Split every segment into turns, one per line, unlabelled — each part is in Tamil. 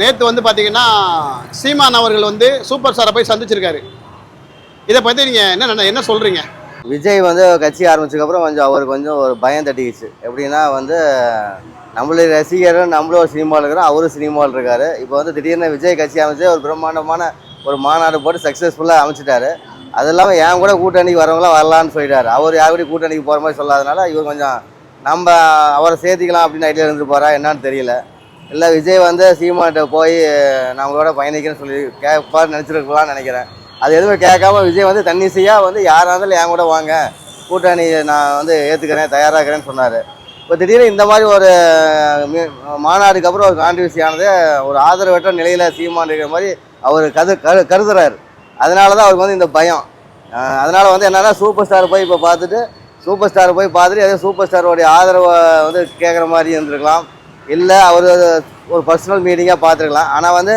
நேற்று வந்து பார்த்தீங்கன்னா சீமான் அவர்கள் வந்து சூப்பர் ஸ்டாரை போய் சந்திச்சிருக்காரு. இதை பற்றி நீங்கள் என்ன என்ன சொல்கிறீங்க
விஜய் வந்து கட்சி ஆரம்பிச்சதுக்கப்புறம் கொஞ்சம் அவருக்கு கொஞ்சம் ஒரு பயம் தட்டிக்கிச்சு. எப்படின்னா வந்து நம்மளுடைய ரசிகரும் நம்மளும் ஒரு சினிமாவில் இருக்கிறோம் அவரும் சினிமாவில் இருக்காரு. இப்போ வந்து திடீர்னு விஜய் கட்சி அமைச்சு ஒரு பிரம்மாண்டமான ஒரு மாநாடு போட்டு சக்ஸஸ்ஃபுல்லாக அமைச்சிட்டாரு. அது இல்லாமல் என் கூட கூட்டணிக்கு வரவங்களாம் வரலான்னு சொல்லிட்டாரு. அவர் யாருடைய கூட்டணிக்கு போகிற மாதிரி சொல்லாதனால இவர் கொஞ்சம் நம்ம அவரை சேர்த்திக்கலாம் அப்படின்னு ஐடியா இருந்துட்டு போகிறா என்னன்னு தெரியல. இல்லை விஜய் வந்து சீமான்கிட்ட போய் நம்மளோட பயணிக்கிறேன்னு சொல்லி கேட்பார் நினச்சிருக்கலாம்னு நினைக்கிறேன். அது எதுவுமே கேட்காம விஜய் வந்து தன்னிசையாக வந்து யாராக இருந்தாலும் என் கூட வாங்க கூட்டணி நான் வந்து ஏற்றுக்கிறேன் தயாராகிறேன்னு சொன்னார். இப்போ திடீர்னு இந்த மாதிரி ஒரு மாநாடுக்கு அப்புறம் ஒரு கான்ட்ரிவர்சி ஆனது ஒரு ஆதரவற்ற நிலையில் சீமான் இருக்கிற மாதிரி அவர் கது கரு கருதுறாரு. அதனால தான் அவருக்கு வந்து இந்த பயம். அதனால் வந்து என்னென்னா சூப்பர் ஸ்டார் போய் இப்போ பார்த்துட்டு சூப்பர் ஸ்டார் போய் பார்த்துட்டு ஏதோ சூப்பர் ஸ்டாரோடைய ஆதரவை வந்து கேட்குற மாதிரி இருந்திருக்கலாம். இல்லை அவர் ஒரு பர்சனல் மீட்டிங்காக பார்த்துருக்கலாம் ஆனால் வந்து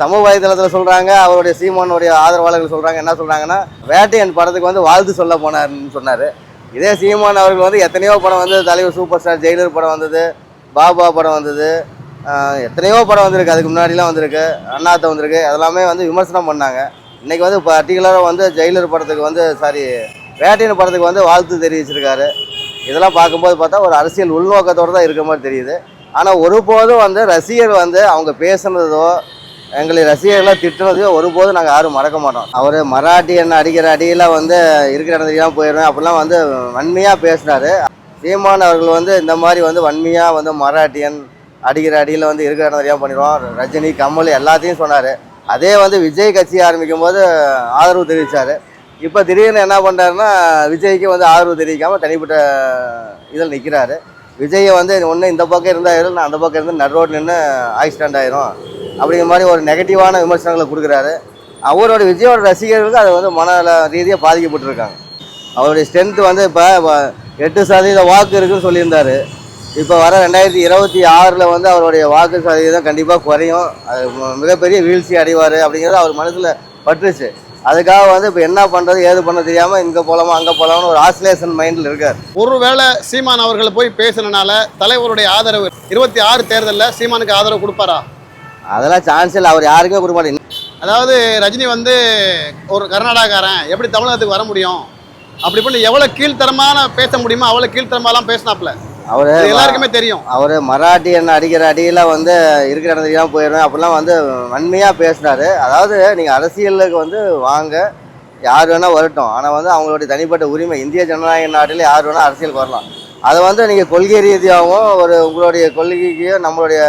சமூக வலைதளத்தில் சொல்கிறாங்க அவருடைய சீமானுடைய ஆதரவாளர்கள் சொல்கிறாங்க என்ன சொல்கிறாங்கன்னா வேட்டையன் படத்துக்கு வந்து வாழ்த்து சொல்ல போனார்னு சொன்னார். இதே சீமான் அவர்கள் வந்து எத்தனையோ படம் வந்து தலைவர் சூப்பர் ஸ்டார் ஜெயிலர் படம் வந்தது பாபா படம் வந்தது எத்தனையோ படம் வந்திருக்கு. அதுக்கு முன்னாடிலாம் வந்திருக்கு அண்ணாத்த வந்திருக்கு அதெல்லாமே வந்து விமர்சனம் பண்ணாங்க. இன்றைக்கி வந்து பர்டிகுலராக வந்து ஜெயிலர் படத்துக்கு வந்து சாரி வேட்டையின் படத்துக்கு வந்து வாழ்த்து தெரிவிச்சிருக்காரு. இதெல்லாம் பார்க்கும்போது பார்த்தா ஒரு அரசியல் உள்நோக்கத்தோடு தான் இருக்க மாதிரி தெரியுது. ஆனால் ஒருபோதும் வந்து ரசிகர் வந்து அவங்க பேசுனதோ எங்களை ரசிகர்களாக திட்டுனதையோ ஒருபோதும் நாங்கள் யாரும் மறக்க மாட்டோம். அவர் மராட்டி என்ன அடிக்கிற அடியில் வந்து இருக்கிற இடத்துக்கு தான் போயிடுவேன் அப்படிலாம் வந்து வன்மையாக பேசுனாரு. சீமான் அவர்கள் வந்து இந்த மாதிரி வந்து வன்மையாக வந்து மராட்டியன் அடிக்கிற அடியில் வந்து இருக்கிற இடம் தெரியாமல் பண்ணிடுவோம் ரஜினி கமல் எல்லாத்தையும் சொன்னார். அதே வந்து விஜய் கட்சி ஆரம்பிக்கும் போது ஆதரவு தெரிவித்தார் இப்போ திடீர்னு என்ன பண்ணுறாருன்னா விஜய்க்கு வந்து ஆதரவு தெரிவிக்காமல் தனிப்பட்ட இதில் நிற்கிறாரு விஜயை வந்து ஒன்று இந்த பக்கம் இருந்தால் நான் அந்த பக்கம் இருந்து நட் ரோடு நின்று ஆக்சிடென்ட் ஆயிரும். அப்படிங்கிற மாதிரி ஒரு நெகட்டிவான விமர்சனங்களை கொடுக்குறாரு. அவரோட விஜயோட ரசிகர்களுக்கு அது வந்து மன ரீதியாக பாதிக்கப்பட்டிருக்காங்க. அவருடைய ஸ்ட்ரென்த் வந்து இப்போ எட்டு சதவீத வாக்கு இருக்குன்னு சொல்லியிருந்தார். இப்போ வர ரெண்டாயிரத்தி இருபத்தி ஆறில் வந்து அவருடைய வாக்கு சதவீதம் கண்டிப்பாக குறையும். அது மிகப்பெரிய வீழ்ச்சி அடைவார் அப்படிங்கிறது அவர் மனசில் பட்டுருச்சு. அதுக்காக வந்து இப்போ என்ன பண்ணுறது ஏது பண்ண தெரியாமல் இங்கே போகலாமா அங்கே போகலாமான்னு ஒரு ஆசிலேஷன் மைண்டில் இருக்கார்.
ஒருவேளை சீமான் அவர்கள் போய் பேசுனனால தலைவருடைய ஆதரவு இருபத்தி ஆறு தேர்தலில் சீமானுக்கு ஆதரவு கொடுப்பாரா?
அதெல்லாம் சான்ஸ் இல்லை அவர் யாருக்குமே கொடுக்க மாட்டேன்.
அதாவது ரஜினி வந்து ஒரு கர்நாடகாக்காரன் எப்படி தமிழகத்துக்கு வர முடியும்? அப்படி பண்ணி எவ்வளோ கீழ்த்தரமான பேச முடியுமோ அவ்வளோ கீழ்த்தரமாலாம் பேசினாப்ல
அவர்
எல்லாருக்குமே தெரியும்.
அவர் மராட்டி என்ன அடிக்கிற அடியில் வந்து இருக்கிற இடத்துக்கு தான் போயிடுவேன். அப்படிலாம் வந்து வன்மையாக பேசுனாரு அதாவது நீங்கள் அரசியலுக்கு வந்து வாங்க. யார் வேணால் வரட்டும். ஆனால் வந்து அவங்களுடைய தனிப்பட்ட உரிமை இந்திய ஜனநாயக நாட்டில் யார் வேணால் அரசியலுக்கு வரலாம். அதை வந்து நீங்கள் கொள்கை ரீதியாகவும் ஒரு உங்களுடைய கொள்கைக்கு நம்மளுடைய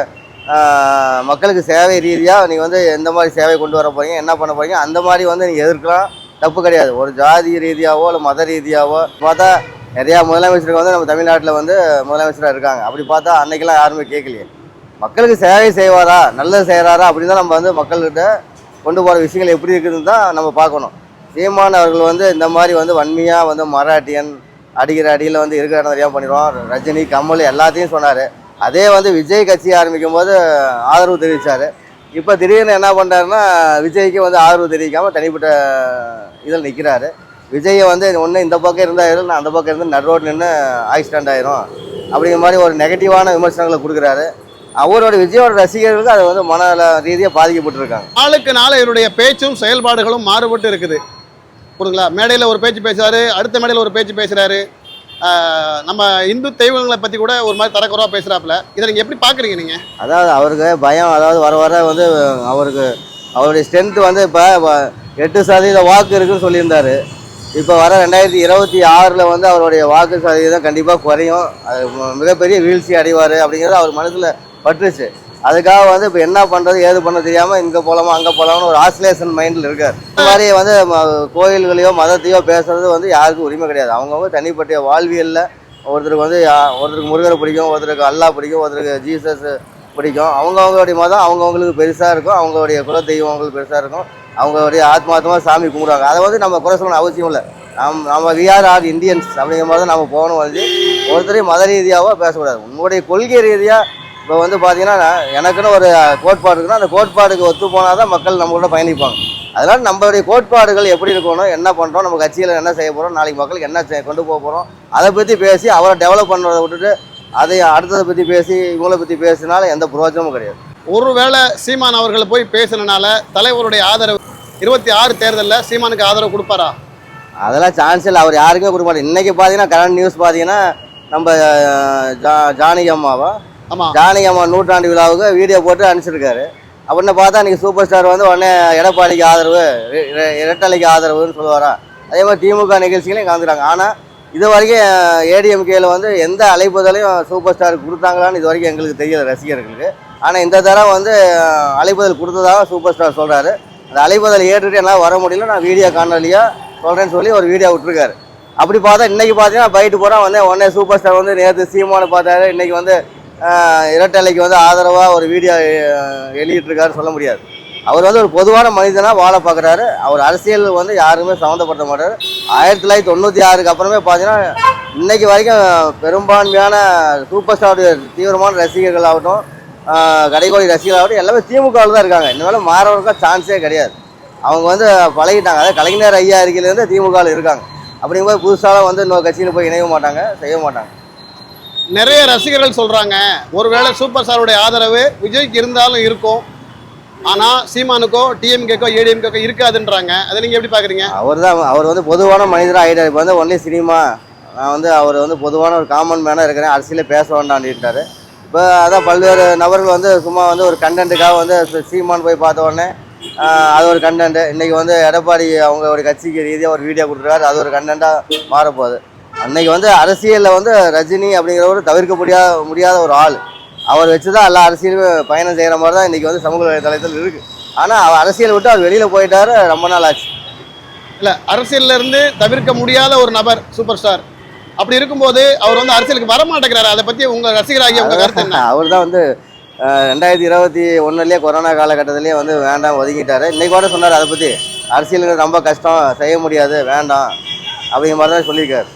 மக்களுக்கு சேவை ரீதியாக நீங்கள் வந்து எந்த மாதிரி சேவை கொண்டு வர போறீங்க என்ன பண்ண போறீங்க அந்த மாதிரி வந்து நீங்கள் எதிர்க்கலாம். தப்பு கிடையாது. ஒரு ஜாதி ரீதியாவோ இல்லை மத ரீதியாவோ பார்த்தா நிறையா முதலமைச்சருக்கு வந்து நம்ம தமிழ்நாட்டில் வந்து முதலமைச்சராக இருக்காங்க. அப்படி பார்த்தா அன்னைக்கெல்லாம் யாருமே கேட்கலையே. மக்களுக்கு சேவை செய்வாரா? நல்லது செய்கிறாரா அப்படின்னு தான் நம்ம வந்து மக்கள்கிட்ட கொண்டு போகிற விஷயங்கள் எப்படி இருக்குதுன்னு தான் நம்ம பார்க்கணும். சீமான் அவர்கள் வந்து இந்த மாதிரி வந்து வன்மையாக வந்து மராட்டியன் அடிக்கிற அடியில் வந்து இருக்கிற இடம் தெரியாமல் பண்ணிடுவோம் ரஜினி கமல் எல்லாத்தையும் சொன்னார். அதே வந்து விஜய் கட்சி ஆரம்பிக்கும் போது ஆதரவு தெரிவித்தார் இப்போ திடீர்னு என்ன பண்ணுறாருன்னா விஜய்க்கு வந்து ஆதரவு தெரிவிக்காமல் தனிப்பட்ட இதில் நிற்கிறாரு விஜயை வந்து ஒன்று இந்த பக்கம் இருந்தால் நான் அந்த பக்கம் இருந்து நட் ரோட் நின்று ஆக்சிடென்ட் ஆயிரும். அப்படிங்கிற மாதிரி ஒரு நெகட்டிவான விமர்சனங்களை கொடுக்குறாரு. அவரோட விஜயோட ரசிகர்களுக்கு அது வந்து மன ரீதியாக பாதிக்கப்பட்டிருக்காங்க.
நாளுக்கு நாள் இவருடைய பேச்சும் செயல்பாடுகளும் மாறுபட்டு இருக்குது. புரியுங்களா மேடையில் ஒரு பேச்சு பேசுறாரு அடுத்த மேடையில் ஒரு பேச்சு பேசுறாரு. ஆஹ் நம்ம இந்து தெய்வங்களை பற்றி கூட ஒரு மாதிரி தரக்குறவா பேசுகிறாப்புல இதை நீங்கள் எப்படி பார்க்குறீங்க நீங்கள்
அதாவது அவருக்கு பயம் அதாவது வர வர வந்து அவருக்கு அவருடைய ஸ்ட்ரென்த் வந்து இப்போ எட்டு சதவீத வாக்கு இருக்குன்னு சொல்லியிருந்தாரு. இப்போ வர ரெண்டாயிரத்தி இருபத்தி ஆறில் வந்து அவருடைய வாக்கு சதவீதம் கண்டிப்பாக குறையும். அது மிகப்பெரிய வீழ்ச்சி அடைவார் அப்படிங்கிறது அவர் மனசில் பட்டுருச்சு. அதுக்காக வந்து இப்போ என்ன பண்ணுறது ஏது பண்ண தெரியாமல் இங்கே போகலாமா அங்கே போகலாமான்னு ஒரு ஆசிலேஷன் மைண்டில் இருக்கார். இந்த மாதிரி வந்து ம- கோயில்களையோ மதத்தையோ பேசுறது வந்து யாருக்கும் உரிமை கிடையாது. அவங்கவுங்க தனிப்பட்ட வாழ்வியலில் ஒருத்தருக்கு வந்து ஒருத்தருக்கு முருகரை பிடிக்கும் ஒருத்தருக்கு அல்லாஹ் பிடிக்கும் ஒருத்தருக்கு ஜீசஸ் பிடிக்கும். அவங்கவுங்களுடைய மதம் அவங்கவுங்களுக்கு பெருசாக இருக்கும். அவங்களுடைய குலதெய்வம் அவங்களுக்கு பெருசாக இருக்கும். அவங்களுடைய ஆத்மார்த்தமாக சாமி கும்பிடுவாங்க. அதை வந்து நம்ம குறை சொல்லணும் அவசியம் இல்லை. நம் நம்ம விஆர் ஆர் இந்தியன்ஸ் அப்படிங்கிற மாதிரி தான் நம்ம போகணும் வந்து. ஒருத்தரையும் மத ரீதியாகவோ பேசக்கூடாது. உங்களுடைய கொள்கை ரீதியாக இப்போ வந்து பார்த்தீங்கன்னா எனக்குன்னு ஒரு கோட்பாடு இருக்குன்னா அந்த கோட்பாடுக்கு ஒத்து போனால் தான் மக்கள் நம்மளோட பயணிப்பாங்க. அதனால் நம்மளுடைய கோட்பாடுகள் எப்படி இருக்கணும் என்ன பண்ணுறோம் நம்ம கட்சியில் என்ன செய்ய போகிறோம் நாளைக்கு மக்களுக்கு என்ன கொண்டு போக போகிறோம் அதை பற்றி பேசி அவரை டெவலப் பண்ணுறதை விட்டுட்டு அதை அடுத்ததை பற்றி பேசி இவங்களை பற்றி பேசினாலும் எந்த பிரயோஜனமும் கிடையாது.
ஒருவேளை சீமான் அவர்கள் போய் பேசினால தலைவருடைய ஆதரவு இருபத்தி ஆறு தேர்தலில் சீமானுக்கு ஆதரவு கொடுப்பாரா?
அதெல்லாம் சான்ஸ் இல்லை. அவர் யாருக்குமே கொடுக்க மாட்டார். இன்னைக்கு பார்த்தீங்கன்னா கரண்ட் நியூஸ் பார்த்தீங்கன்னா நம்ம ஜா ஜானகி அம்மாவா?
ஆமா.
ஜானகி அம்மா நூற்றாண்டு விழாவுக்கு வீடியோ போட்டு அனுப்பிச்சிருக்காரு. அப்படின்னு பார்த்தா இன்னைக்கு சூப்பர் ஸ்டார் வந்து உடனே எடப்பாடிக்கு ஆதரவு இரட்டலைக்கு ஆதரவுன்னு சொல்லுவாரா? அதே மாதிரி திமுக நிகழ்ச்சிகளையும் கலந்துறாங்க ஆனால் இது வரைக்கும் ஏடிஎம்கேல வந்து எந்த அழைப்புதலையும் சூப்பர் ஸ்டாருக்கு கொடுத்தாங்களான்னு இது வரைக்கும் எங்களுக்கு தெரியல ரசிகர்களுக்கு. ஆனால் இந்த தடவை வந்து அழைப்புதல் கொடுத்ததாக சூப்பர் ஸ்டார் சொல்கிறாரு அந்த அழைப்புதல் ஏற்றுட்டு என்னால் வர முடியல. நான் வீடியோ காணொலியாக சொல்கிறேன்னு சொல்லி ஒரு வீடியோ விட்டுருக்காரு. அப்படி பார்த்தா இன்றைக்கி பார்த்தீங்கன்னா பைட்டு போகிறா வந்து உடனே சூப்பர் ஸ்டார் வந்து நேற்று சீமானு பார்த்தாரு. இன்றைக்கி வந்து இரட்டலைக்கு வந்து ஆதரவாக ஒரு வீடியோ வெளியிட்டிருக்காரு சொல்ல முடியாது. அவர் வந்து ஒரு பொதுவான மனிதனாக வாழ பார்க்குறாரு. அவர் அரசியல் வந்து யாருமே சம்மந்தப்படுத்த மாட்டார். ஆயிரத்தி தொள்ளாயிரத்தி தொண்ணூற்றி ஆறுக்கு அப்புறமே பார்த்தீங்கன்னா இன்றைக்கி வரைக்கும் பெரும்பான்மையான சூப்பர் ஸ்டாருடைய தீவிரமான ரசிகர்கள் ஆகட்டும் கடைக்கோடி ரசிகர்கள் ஆகட்டும் எல்லாமே திமுகவில் தான் இருக்காங்க. இனிமேல் மாறவர்களுக்கு சான்ஸே கிடையாது. அவங்க வந்து பழகிட்டாங்க. அதாவது கலைஞர் ஐயா இருக்கையிலேருந்து திமுகவில் இருக்காங்க. அப்படிங்கும்போது புதுசாக வந்து இன்னொரு கட்சியில் போய் இணைய மாட்டாங்க செய்ய மாட்டாங்க.
நிறைய ரசிகர்கள் சொல்றாங்க. ஒருவேளை சூப்பர் ஸ்டாருடைய ஆதரவு விஜய்க்கு இருந்தாலும் இருக்கும். ஆனா சீமானுக்கோ டிஎம்கேக்கோ ஏடிஎம்கேக்கோ இருக்காதுன்றாங்க. அதை நீங்க எப்படி பாக்குறீங்க?
அவர் தான் அவர் வந்து பொதுவான மனிதராக ஆகிட்டார் இப்போ வந்து ஒன்லி சினிமா நான் வந்து அவர் வந்து பொதுவான ஒரு காமன் மேனாக இருக்கிறேன். அரசியலே பேச வேண்டான்ட்டாரு இப்போ அதான் பல்வேறு நபர்கள் வந்து சும்மா வந்து ஒரு கண்டென்ட்டுக்காக வந்து சீமான் போய் பார்த்த உடனே அது ஒரு கண்டென்ட் இன்றைக்கி வந்து எடப்பாடி அவங்க ஒரு கட்சிக்கு ரீதியாக ஒரு வீடியோ கொடுத்துருக்காரு. அது ஒரு கண்டென்ட்டாக மாறப்போகுது. அன்னைக்கு வந்து அரசியலில் வந்து ரஜினி அப்படிங்கிறவர் தவிர்க்க முடியாத முடியாத ஒரு ஆள். அவர் வச்சு தான் எல்லா அரசியலுமே பயணம் செய்கிற மாதிரி தான் இன்றைக்கி வந்து சமூக வலைதளத்தில் இருக்குது ஆனால் அவர் அரசியல் விட்டு அவர் வெளியில் போயிட்டார் ரொம்ப நாள் ஆச்சு.
இல்லை அரசியல்ல இருந்து தவிர்க்க முடியாத ஒரு நபர் சூப்பர் ஸ்டார் அப்படி இருக்கும்போது அவர் வந்து அரசியலுக்கு வரமாட்டேங்கிறாரு அதை பத்தி உங்க ரசிகராகிய உங்க கருத்து என்ன?
அவர் தான் வந்து ரெண்டாயிரத்தி இருபத்தி ஒன்றுலேயே கொரோனா காலகட்டத்திலேயே வந்து வேண்டாம் ஒதுங்கிட்டாரு இன்னைக்கு கூட சொன்னார் அதை பற்றி அரசியலுக்கு ரொம்ப கஷ்டம் செய்ய முடியாது வேண்டாம் அப்படிங்கிற மாதிரி தான் சொல்லியிருக்காரு.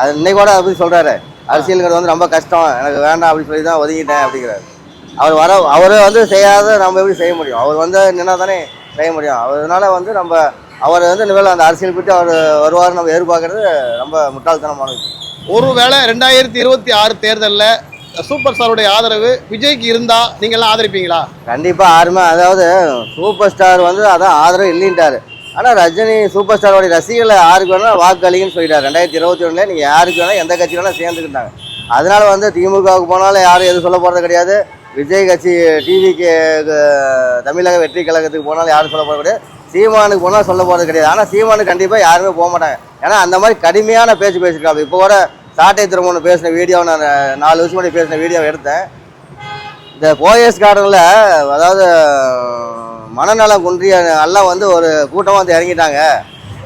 அது இன்னைக்கு கூட அதை பற்றி சொல்கிறாரு அரசியலுங்கிறது வந்து ரொம்ப கஷ்டம் எனக்கு வேண்டாம் அப்படின்னு சொல்லி தான் ஒதுங்கிட்டேன் அப்படிங்கிறாரு. அவர் வர அவர் வந்து செய்யாத நம்ம எப்படி செய்ய முடியும்? அவர் வந்து நின்னா தானே செய்ய முடியும். அதனால வந்து நம்ம அவர் வந்து இனிமேல் அந்த அரசியல் பற்றி அவர் வருவார் நம்ம எதிர்பார்க்கறது ரொம்ப முட்டாள்தனமான விஷயம்.
ஒருவேளை ரெண்டாயிரத்தி இருபத்தி ஆறு தேர்தல்ல சூப்பர் ஸ்டாருடைய ஆதரவு விஜய்க்கு இருந்தா நீங்க எல்லாம் ஆதரிப்பீங்களா?
கண்டிப்பா யாருமே அதாவது சூப்பர் ஸ்டார் வந்து அதான் ஆதரவு இல்லைன்ட்டாரு. ஆனால் ரஜினி சூப்பர் ஸ்டாரோட ரசிகர்களை யாருக்கு வேணா வாக்கு அளிங்கன்னு சொல்லிட்டாரு. ரெண்டாயிரத்தி இருபத்தி ஒன்றில் நீங்கள் யாருக்கு வேணா எந்த கட்சி வேணா சேர்ந்துக்கிட்டாங்க. அதனால வந்து திமுகவுக்கு போனாலும் யாரும் எதுவும் சொல்ல போகிறது கிடையாது. விஜய் கட்சி டிவிக்கு தமிழக வெற்றி கழகத்துக்கு போனாலும் யாரும் சொல்ல போகிறது கிடையாது. சீமானுக்கு ஒன்றும் சொல்ல போகிறது கிடையாது. ஆனால் சீமானுக்கு கண்டிப்பாக யாருமே போக மாட்டாங்க. ஏன்னா அந்த மாதிரி கடுமையான பேச்சு பேசியிருக்காங்க. இப்போ கூட சாட்டை திருமணம் பேசின வீடியோ நான் நாலு வருஷம் முன்னாடி பேசின வீடியோ எடுத்தேன். இந்த போயஸ் கார்டனில் அதாவது மனநலம் குன்றிய எல்லாம் வந்து ஒரு கூட்டமாக வந்து இறங்கிட்டாங்க.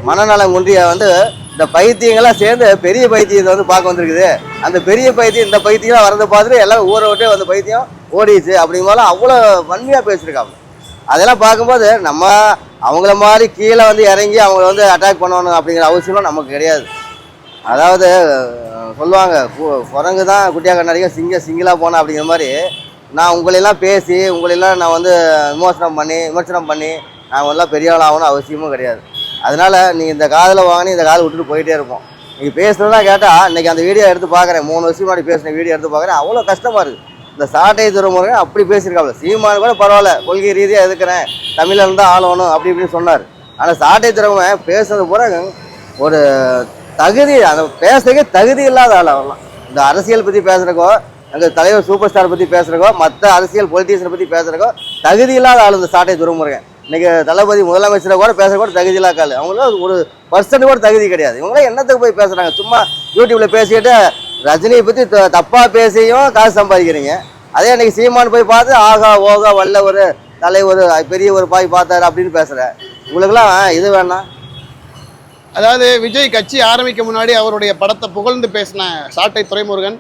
மனநலம் குன்றிய வந்து இந்த பைத்தியங்கள்லாம் சேர்ந்து பெரிய பைத்தியத்தை வந்து பார்க்க வந்திருக்குது. அந்த பெரிய பைத்தியம் இந்த பைத்தியம்லாம் வரதை பார்த்துட்டு எல்லாம் ஊரை விட்டு அந்த பைத்தியம் ஓடிச்சு அப்படிங்கும்போது அவ்வளோ வன்மையாக பேசியிருக்காங்க. அதெல்லாம் பார்க்கும்போது நம்ம அவங்கள மாதிரி கீழே வந்து இறங்கி அவங்கள வந்து அட்டாக் பண்ணணும் அப்படிங்கிற அவசியம்லாம் நமக்கு கிடையாது. அதாவது சொல்லுவாங்க குரங்கு தான் குட்டியாக கண்ணாடிக்கும் சிங்க சிங்கிளாக போனேன் அப்படிங்கிற மாதிரி நான் உங்களெல்லாம் பேசி உங்களெல்லாம் நான் வந்து விமர்சனம் பண்ணி விமர்சனம் பண்ணி நான் எல்லாம் பெரிய ஆள் ஆகணும் அவசியமும் கிடையாது. அதனால் நீங்கள் இந்த காதில் வாங்கினி இந்த காதை விட்டுட்டு போயிட்டே இருப்போம். நீங்கள் பேசுகிறதா கேட்டால் இன்றைக்கி அந்த வீடியோ எடுத்து பார்க்குறேன் மூணு வருஷம் முன்னாடி பேசின வீடியோ எடுத்து பார்க்குறேன் அவ்வளோ கஷ்டமாக இருக்குது இந்த சாட்டை துறைமுருகன் அப்படி பேசியிருக்காப்ல. சீமானு கூட பரவாயில்ல கொள்கை ரீதியாக எதுக்குறேன் தமிழில் தான் ஆளணும் அப்படி இப்படின்னு சொன்னார். ஆனால் சாட்டை துறைமுகன் பேசுனது பூரா ஒரு தகுதி அந்த பேசுறதுக்கே தகுதி இல்லாத ஆள் அவர்லாம். இந்த அரசியல் பற்றி பேசுகிறக்கோ எங்கள் தலைவர் சூப்பர் ஸ்டார் பற்றி பேசுகிறக்கோ மற்ற அரசியல் பொலிட்டீஷியனை பற்றி பேசுகிறக்கோ தகுதி இல்லாத ஆள் இந்த சாட்டை துறைமுருகன். இன்றைக்கி தளபதி முதலமைச்சரை கூட பேசுகிற கூட தகுதி இல்லாத ஆள். ஒரு பர்சன்ட் கூட தகுதி கிடையாது. இவங்களாம் என்னத்துக்கு போய் பேசுகிறாங்க சும்மா யூடியூப்பில் பேசிக்கிட்டு ரஜினியை பற்றி தப்பாக பேசியும் காசு சம்பாதிக்கிறீங்க. அதே இன்னைக்கு சீமான் போய் பார்த்து ஆகா ஓகா வல்ல ஒரு தலைவர் பெரிய ஒரு பாய் பார்த்தாரு அப்படின்னு பேசுகிற உங்களுக்குலாம் இது வேணாம்.
அதாவது விஜய் கட்சி ஆரம்பிக்க முன்னாடி அவருடைய படத்தை புகழ்ந்து பேசின சாட்டை துரைமுருகன்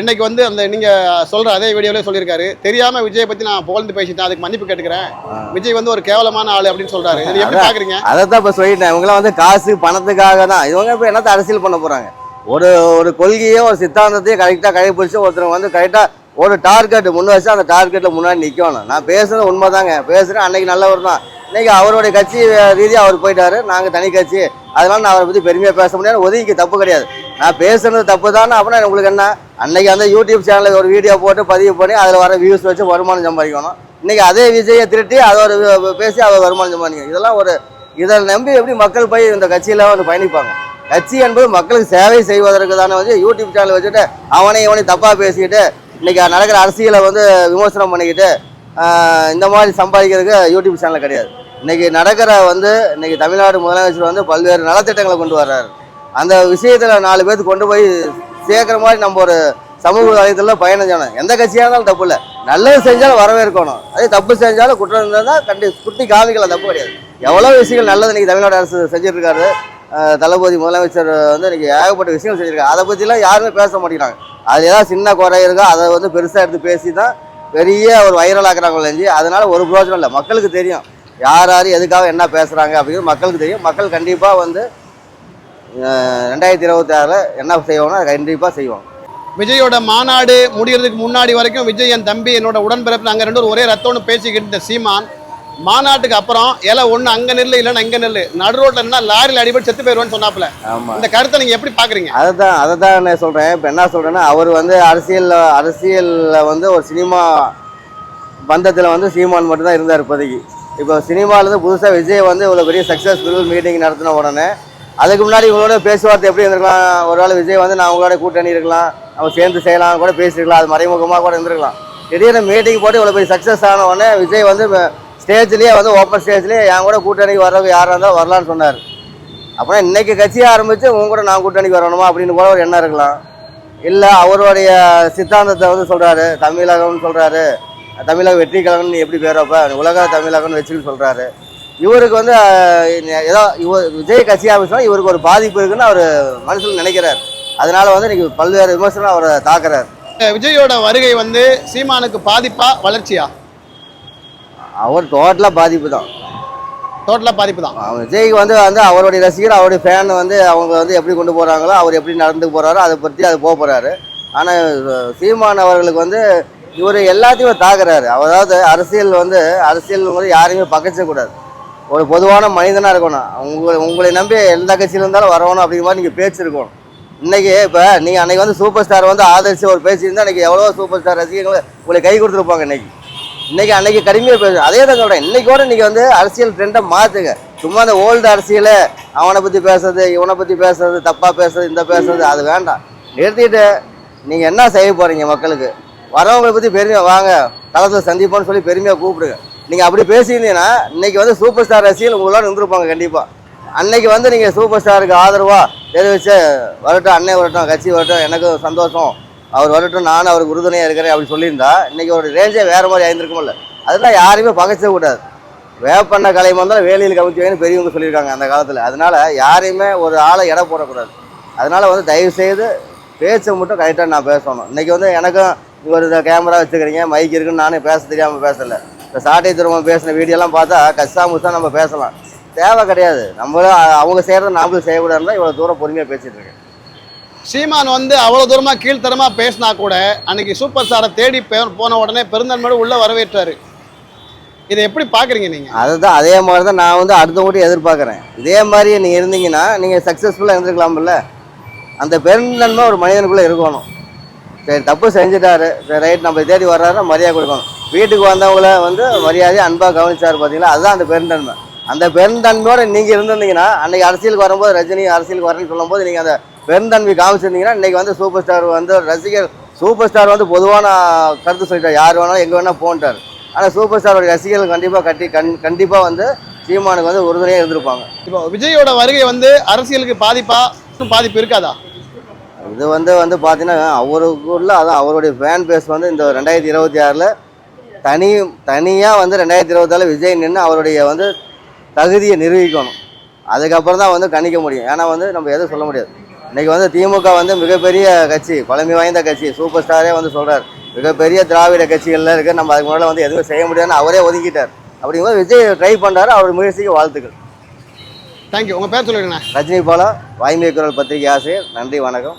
இன்னைக்கு வந்து அந்த நீங்க சொல்ற அதே வீடியோலயே சொல்லியிருக்காரு. தெரியாம விஜயை பத்தி நான் புகழ்ந்து பேசிட்டேன் அதுக்கு மன்னிப்பு கேட்டுக்கிறேன். விஜய் வந்து ஒரு கேவலமான ஆளு அப்படின்னு சொல்றாரு. இது எப்படி பாக்குறீங்க?
அதை தான் இப்போ சொல்லிட்டேன். இவங்களாம் வந்து காசு பணத்துக்காக தான். இவங்க இப்போ என்னத்த அரசியல் பண்ண போகிறாங்க ஒரு ஒரு கொள்கையோ ஒரு சித்தாந்தத்தையும் கரெக்டாக கைப்பிடிச்சு ஒருத்தர் வந்து கரெக்டாக ஒரு டார்கெட் முன் வச்சு அந்த டார்கெட்டில் முன்னாடி நிற்கணும் நான் பேசுறது உண்மைதாங்க. பேசுகிறேன் அன்றைக்கி நல்லவர் தான். இன்றைக்கி அவருடைய கட்சி ரீதியாக அவர் போயிட்டாரு. நாங்கள் தனி கட்சி. அதனால் நான் அவரை பற்றி பெருமையாக பேச முடியாது. ஒதுங்கி தப்பு கிடையாது. நான் பேசுகிறது தப்பு தானே அப்படின்னா உங்களுக்கு என்ன? அன்றைக்கி அந்த யூடியூப் சேனலில் ஒரு வீடியோ போட்டு பதிவு பண்ணி அதில் வர வியூஸ் வச்சு வருமானம் சம்பாதிக்கணும். இன்றைக்கி அதே விஜயை திருட்டி அதை ஒரு பேசி அவர் வருமானம் சம்பாதிக்கணும். இதெல்லாம் ஒரு இதை நம்பி எப்படி மக்கள் போய் இந்த கட்சியில் வந்து பயணிப்பாங்க? கட்சி என்பது மக்களுக்கு சேவை செய்வதற்கு தானே வந்து யூடியூப் சேனல் வச்சுட்டு அவனை இவனை தப்பாக பேசிக்கிட்டு இன்றைக்கி நடக்கிற அரசியலை வந்து விமர்சனம் பண்ணிக்கிட்டு இந்த மாதிரி சம்பாதிக்கிறதுக்கு யூடியூப் சேனல் கிடையாது. இன்றைக்கி நடக்கிற வந்து இன்றைக்கி தமிழ்நாடு முதலமைச்சர் வந்து பல்வேறு நலத்திட்டங்களை கொண்டு வர்றாரு. அந்த விஷயத்தில் நாலு பேர்த்து கொண்டு போய் சேர்க்குற மாதிரி நம்ம ஒரு சமூக வலைதளத்தில் பயணம் செய்யணும். எந்த கட்சியாக இருந்தாலும் தப்பு இல்லை. நல்லது செஞ்சாலும் வரவேற்கணும். அதே தப்பு செஞ்சாலும் குற்றம் இருந்தால் தான் கண்டி குட்டி காமிக்கலாம் தப்பு கிடையாது. எவ்வளோ விஷயங்கள் நல்லது இன்னைக்கு தமிழ்நாடு அரசு செஞ்சுட்டு இருக்காரு. தளபதி முதலமைச்சர் வந்து இன்னைக்கு ஏகப்பட்ட விஷயங்கள் செஞ்சுருக்காங்க அதை பற்றிலாம் யாருமே பேச மாட்டேங்கிறாங்க. அது ஏதாவது சின்ன குறை இருக்கோ அதை வந்து பெருசாக எடுத்து பேசி தான் பெரிய ஒரு வைரல் செஞ்சு அதனால் ஒரு பிரயோஜனம் இல்லை. மக்களுக்கு தெரியும். யார் யார் எதுக்காக என்ன பேசுகிறாங்க அப்படிங்கிறது மக்களுக்கு தெரியும். மக்கள் கண்டிப்பாக வந்து ரெண்டாயிரத்தி இருபத்தி ஆறில் என்ன செய்வோம்னா கண்டிப்பாக செய்வோம்
விஜயோட மாநாடு முடிகிறதுக்கு முன்னாடி வரைக்கும் விஜய் என் தம்பி என்னோட உடன்பிறப்பு நாங்கள் ரெண்டு பேரும் ஒரே ரத்தம்னு பேசிக்கிட்டு இருந்த சீமான் மாநாட்டுக்கு அப்புறம் இலை ஒன்று அங்கே நெல்லு இல்லைன்னா இங்கே நெல்லு. நடு ரோட்டில் என்ன லாரியில் அடிபட்டு செத்து போயிடுவேன்னு சொன்னாப்புல.
ஆமாம்
இந்த கருத்தை நீங்கள் எப்படி பார்க்குறீங்க
அதை தான் அதை தான் நான் சொல்கிறேன் இப்போ என்ன சொல்கிறேன்னா அவர் வந்து அரசியல் அரசியலில் வந்து ஒரு சினிமா பந்தத்தில் வந்து சீமான் மட்டும்தான் இருந்தார் இப்போதைக்கு. இப்போ சினிமாவிலேருந்து புதுசாக விஜய் வந்து இவ்வளோ பெரிய சக்ஸஸ்ஃபுல் மீட்டிங் நடத்தின உடனே அதுக்கு முன்னாடி இவங்களோட பேச்சுவார்த்தை எப்படி இருந்திருக்கலாம்? ஒரு வேளை விஜய் வந்து நான் உங்களோட கூட்டணி இருக்கலாம். நம்ம சேர்ந்து செய்யலாம். கூட பேசியிருக்கலாம். அது மறைமுகமாக கூட இருந்திருக்கலாம். திடீர்னு மீட்டிங் போட்டு இவ்வளோ பெரிய சக்ஸஸ் ஆன உடனே விஜய் வந்து ஸ்டேஜ்லேயே வந்து ஓப்பன் ஸ்டேஜ்லேயே என் கூட கூட்டணிக்கு வர்றவங்க யாராக இருந்தாலும் வரலான்னு சொன்னார். அப்புறம் இன்றைக்கி கட்சியை ஆரம்பித்து உங்க கூட நான் கூட்டணிக்கு வரணுமா அப்படின்னு கூட ஒரு எண்ணம் இருக்கலாம். இல்லை அவருடைய சித்தாந்தத்தை வந்து சொல்கிறாரு தமிழகம்னு சொல்கிறாரு தமிழக வெற்றி கழகம்னு நீ எப்படி பேரப்ப உலக தமிழகம்னு வச்சுக்கிட்டு சொல்கிறாரு இவருக்கு வந்து ஏதோ இவர் விஜய் கட்சி ஆரம்பிச்சா இவருக்கு ஒரு பாதிப்பு இருக்குன்னு அவர் மனசில் நினைக்கிறார். அதனால் வந்து இன்றைக்கி பல்வேறு விமர்சனம் அவரை தாக்குறார்.
விஜயோட வருகை வந்து சீமானுக்கு பாதிப்பா வளர்ச்சியா?
அவர் டோட்டலாக பாதிப்பு தான்.
டோட்டலாக பாதிப்பு தான்.
அவன் விஜய்க்கு வந்து வந்து அவருடைய ரசிகர் அவருடைய ஃபேன் வந்து அவங்க வந்து எப்படி கொண்டு போகிறாங்களோ அவர் எப்படி நடந்து போகிறாரோ அதை பற்றி அது போக போகிறாரு ஆனால் சீமான் அவர்களுக்கு வந்து இவர் எல்லாத்தையுமே தாக்குறாரு. அதாவது அரசியல் வந்து அரசியல் வந்து யாரையுமே பகைச்சக்கூடாது ஒரு பொதுவான மனிதனாக இருக்கணும். உங்களை உங்களை நம்பி எந்த கட்சியில் இருந்தாலும் வரணும் அப்படிங்கிற மாதிரி நீங்கள் பேச்சு இருக்கணும். இன்னைக்கு இப்போ நீங்கள் அன்னைக்கு வந்து சூப்பர் ஸ்டார் வந்து ஆதரிச்சு ஒரு பேச்சு இருந்தால் அன்றைக்கி எவ்வளோ சூப்பர் ஸ்டார் ரசிகர்கள் உங்களை கை கொடுத்துருப்பாங்க இன்னைக்கு. இன்னைக்கு அன்னைக்கு கடுமையாக பேசு அதே தான் சொல்கிறேன் இன்னைக்கு கூட நீங்கள் வந்து அரசியல் ட்ரெண்டை மாற்றுங்க சும்மா அந்த ஓல்டு அரசியலை அவனை பற்றி பேசுறது இவனை பற்றி பேசுறது தப்பாக பேசுறது இந்த பேசுறது அது வேண்டாம். நிறுத்திட்டு நீங்கள் என்ன செய்ய போகிறீங்க மக்களுக்கு? வரவங்களை பற்றி பெருமையாக வாங்க. களத்தில் சந்திப்போம்னு சொல்லி பெருமையாக கூப்பிடுங்க. நீங்கள் அப்படி பேசியிருந்தீங்கன்னா இன்றைக்கி வந்து சூப்பர் ஸ்டார் அரசியல் உங்களோட நின்றுருப்பாங்க கண்டிப்பாக அன்னைக்கு வந்து நீங்கள் சூப்பர் ஸ்டாருக்கு ஆதரவாக தெரிவித்து வரட்டும் அண்ணன் வரட்டும் கட்சி வரட்டும் எனக்கு சந்தோஷம். அவர் வரட்டும் நான் அவருக்கு உறுதுணையாக இருக்கிறேன் அப்படின்னு சொல்லியிருந்தா இன்றைக்கி ஒரு ரேஞ்சே வேறு மாதிரி ஆயிருந்திருக்கும்ல அதெல்லாம் யாரையுமே பகைச்ச கூடாது. வேப்பண்ண கலை வந்தாலும் வேலையில் கவிச்சு வைன்னு பெரியவங்க சொல்லியிருக்காங்க அந்த காலத்தில். அதனால் யாரையுமே ஒரு ஆளை எடை போடக்கூடாது. அதனால் வந்து தயவு செய்து பேச்சை மட்டும் கரெக்டாக நான் பேசணும். இன்னைக்கு வந்து எனக்கும் இவர் இந்த கேமரா வச்சுக்கிறீங்க மைக் இருக்குன்னு நானும் பேச தெரியாமல் பேசலை. இந்த சாட்டை திரும்ப பேசின வீடியோலாம் பார்த்தா கஷ்டா முஸ்தான் நம்ம பேசலாம். தேவை கிடையாது. நம்மளும் அவங்க செய்கிறத நாமளும் செய்யக்கூடாதுன்னு இவ்வளோ தூரம் பொறுமையாக பேசிகிட்டு இருக்கேன்.
சீமான் வந்து அவ்வளோ தூரமாக கீழ்த்தரமாக பேசினா கூட அன்னைக்கு சூப்பர் ஸ்டாரை தேடி போன உடனே பெருந்தன்மையோடு உள்ளே வரவேற்றாரு. இதை எப்படி பார்க்குறீங்க நீங்கள்
அதுதான் அதே மாதிரி தான் நான் வந்து அடுத்த கூட்டி எதிர்பார்க்குறேன். இதே மாதிரி நீங்கள் இருந்தீங்கன்னா நீங்கள் சக்ஸஸ்ஃபுல்லாக இருந்திருக்கலாம்ல. அந்த பெருந்தன்மை ஒரு மனிதனுக்குள்ளே இருக்கணும். சரி தப்பு செஞ்சுட்டாரு. சரி ரைட் நம்ம தேடி வர்றாரு மரியாதை கொடுக்கணும். வீட்டுக்கு வந்தவங்கள வந்து மரியாதையை அன்பாக கவனிச்சார் பார்த்தீங்களா அதுதான் அந்த பெருந்தன்மை. அந்த பெருந்தன்மையோட நீங்கள் இருந்திருந்தீங்கன்னா அன்றைக்கி அரசியலுக்கு வரும்போது ரஜினி அரசியலுக்கு வரேன்னு சொல்லும்போது நீங்கள் அந்த பெருந்தன்மை காமிச்சிருந்தீங்கன்னா இன்னைக்கு வந்து சூப்பர் ஸ்டார் வந்து ரசிகர் சூப்பர் ஸ்டார் வந்து பொதுவான கருத்து சொல்லிட்டார். யார் வேணாலும் எங்கே வேணால் போன்ட்டார் ஆனால் சூப்பர் ஸ்டாரோட ரசிகர்கள் கண்டிப்பாக கட்டி கண் கண்டிப்பாக வந்து சீமானுக்கு வந்து உறுதுணையாக இருந்திருப்பாங்க.
இப்போ விஜயோட வருகை வந்து அரசியலுக்கு பாதிப்பா? பாதிப்பு இருக்காதா?
இது வந்து வந்து பார்த்தீங்கன்னா அவருக்குள்ள அதான் அவருடைய ஃபேன் பேஸ் வந்து இந்த ரெண்டாயிரத்தி இருபத்தி ஆறில் தனி தனியாக வந்து ரெண்டாயிரத்தி இருபத்தாறில் விஜய் நின்று அவருடைய வந்து தகுதியை நிரூபிக்கணும். அதுக்கப்புறம் தான் வந்து கணிக்க முடியும். ஏன்னா வந்து நம்ம எதுவும் சொல்ல முடியாது. இன்றைக்கி வந்து திமுக வந்து மிகப்பெரிய கட்சி பழமை வாய்ந்த கட்சி சூப்பர் ஸ்டாரே வந்து சொல்கிறார் மிகப்பெரிய திராவிட கட்சிகள்ல இருக்குது நம்ம அதுக்கு முன்னாடி வந்து எதுவும் செய்ய முடியாதுன்னு அவரே ஒதுக்கிட்டார். அப்படிங்கும்போது விஜய் ட்ரை பண்ணுறாரு அவர் முயற்சிக்கு வாழ்த்துக்கள்.
தேங்க்யூ உங்கள் பேர் சொல்லிடுங்கண்ணா
ரஜினி போல வாய்மை குரல் பத்திரிகை ஆசிரியர். நன்றி வணக்கம்.